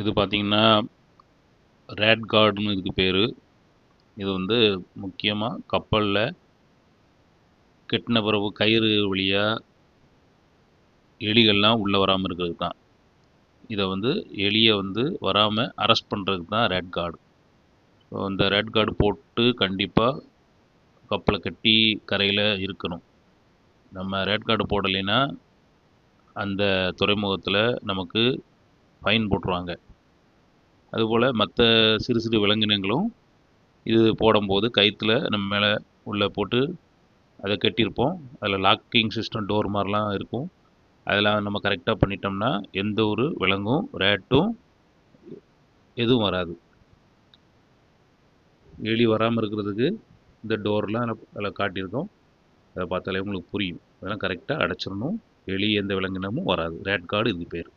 இது பார்த்தீங்கன்னா ரேட் கார்டுன்னு இதுக்கு பேர். இது வந்து முக்கியமாக கப்பலில் கெட்டின பிறகு கயிறு வழியாக எலிகள்லாம் உள்ளே வராமல் இருக்கிறதுக்கு தான் இதை வந்து எலியை வந்து வராமல் அரெஸ்ட் பண்ணுறதுக்கு தான் ரேட் கார்டு இந்த ரேட் கார்டு போட்டு கண்டிப்பாக கப்பலை கட்டி கரையில் இருக்கணும். நம்ம ரேட் கார்டு போடலைன்னா அந்த துறைமுகத்தில் நமக்கு ஃபைன் போட்டுருவாங்க. அதுபோல் மற்ற சிறு சிறு விலங்கினங்களும் இது போடும்போது கயிற்றுல நம்ம மேலே உள்ளே போட்டு அதை கட்டியிருப்போம். அதில் லாக்கிங் சிஸ்டம் டோர் மாதிரிலாம் இருக்கும். அதெல்லாம் நம்ம கரெக்டாக பண்ணிட்டோம்னா எந்த ஒரு விலங்கும் ரேட்டும் எதுவும் வராது. எலி வராமல் இருக்கிறதுக்கு இந்த டோர்லாம் அதில் அதில் காட்டியிருக்கோம். அதை பார்த்தாலே உங்களுக்கு புரியும். அதெல்லாம் கரெக்டாக அடைச்சிடணும். எலி எந்த விலங்கினமும் வராது. ரேட் கார்டு இது பேர்.